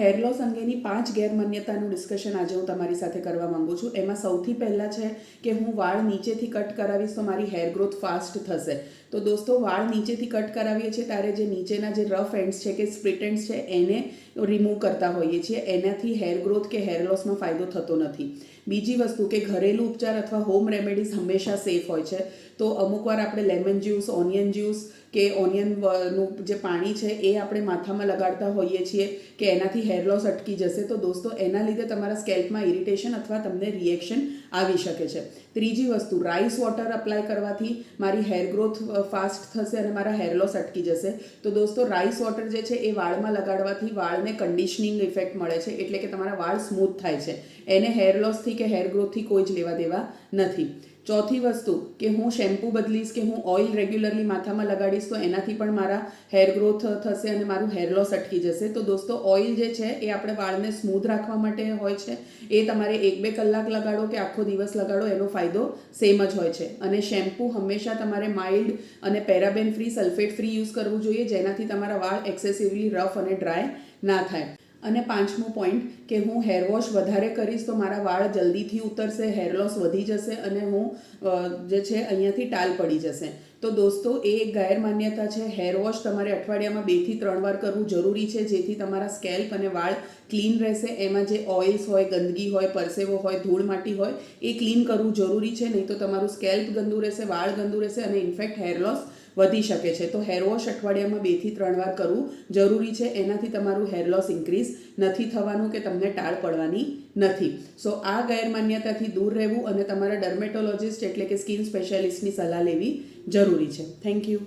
Hair loss અંગેની પાંચ ગેરમાન્યતાનું discussion આજે હું તમારી સાથે કરવા માંગુ છું. એમાં સૌથી પહેલાં છે કે હું વાળ નીચેથી કટ કરાવીશ તો મારી હેર ગ્રોથ ફાસ્ટ થશે. તો દોસ્તો, વાળ નીચેથી કટ કરાવીએ છીએ ત્યારે જે નીચેના જે રફ એન્ડ્સ છે કે સ્પ્લિટ એન્ડ્સ છે એને રિમૂવ કરતા હોઈએ છીએ. એનાથી હેર ગ્રોથ કે હેર લોસમાં ફાયદો થતો નથી. બીજી વસ્તુ કે ઘરેલું ઉપચાર અથવા હોમ રેમેડીઝ હંમેશા સેફ હોય છે. તો અમુક વાર આપણે લેમન જ્યુસ ઓનિયન જ્યુસ કે ઓનિયનનું જે પાણી છે એ આપણે માથામાં લગાડતા હોઈએ છીએ કે એનાથી હેર લોસ અટકી જશે, તો દોસ્તો, એના લીધે તમારા સ્કેલ્પમાં ઇરિટેશન અથવા તમને રિએક્શન આવી શકે છે. ત્રીજી વસ્તુ રાઈસ વોટર અપ્લાય કરવાથી મારી હેર ગ્રોથ ફાસ્ટ થશે અને મારા હેર લોસ અટકી જશે. તો દોસ્તો રાઈસ વોટર જે છે એ વાળમાં લગાડવાથી વાળને કન્ડિશનિંગ ઇફેક્ટ મળે છે, એટલે કે તમારા વાળ સ્મૂથ થાય છે. એને હેર લોસથી કે હેર ગ્રોથથી કોઈ જ લેવા દેવા નથી. ચોથી વસ્તુ, કે હું શેમ્પૂ બદલીશ કે હું ઓઇલ રેગ્યુલરલી માથામાં લગાડીશ, તો એનાથી પણ મારા હેર ગ્રોથ થશે અને મારું હેર લોસ અટકી જશે. તો દોસ્તો ઓઇલ જે છે એ આપણે વાળને સ્મૂધ રાખવા માટે હોય છે. એ તમારે એક બે કલાક લગાડો કે આખો દિવસ લગાડો, એનો ફાયદો સેમ જ હોય છે. અને શેમ્પૂ હંમેશા તમારે માઇલ્ડ અને paraben free sulphate free use કરવું જોઈએ, જેનાથી તમારા વાળ એક્સેસિવલી રફ અને ડ્રાય ના થાય. અને પાંચમો પોઈન્ટ કે હું હેર વોશ વધારે કરીશ તો મારા વાળ જલ્દીથી ઉતરશે હેર લોસ વધી જશે અને હું જે છે અહીંયાથી ટાલ પડી જશે. તો દોસ્તો, એ એક ગેરમાન્યતા છે. હેર વોશ તમારે અઠવાડિયામાં બેથી ત્રણ વાર કરવું જરૂરી છે, જેથી તમારા સ્કેલ્પ અને વાળ ક્લીન રહેશે. એમાં જે ઓઇલ્સ હોય ગંદકી હોય, પરસેવો હોય, ધૂળ માટી હોય, એ ક્લીન કરવું જરૂરી છે. નહીં તો તમારું સ્કેલ્પ ગંદુ રહેશે, વાળ ગંદુ રહેશે અને ઇન્ફેક્ટ હેર લોસ વધી શકે છે. તો હેર વોશ અઠવાડિયામાં બેથી ત્રણ વાર કરવું જરૂરી છે. એનાથી તમારું હેર લોસ ઇન્ક્રીઝ નથી થવાનું કે તમને ટાળ પડવાની નથી. સો આ ગેરમાન્યતાથી દૂર રહેવું અને તમારા ડર્મેટોલોજિસ્ટ એટલે કે સ્કિન સ્પેશિયાલિસ્ટની સલાહ લેવી જરૂરી છે. Thank you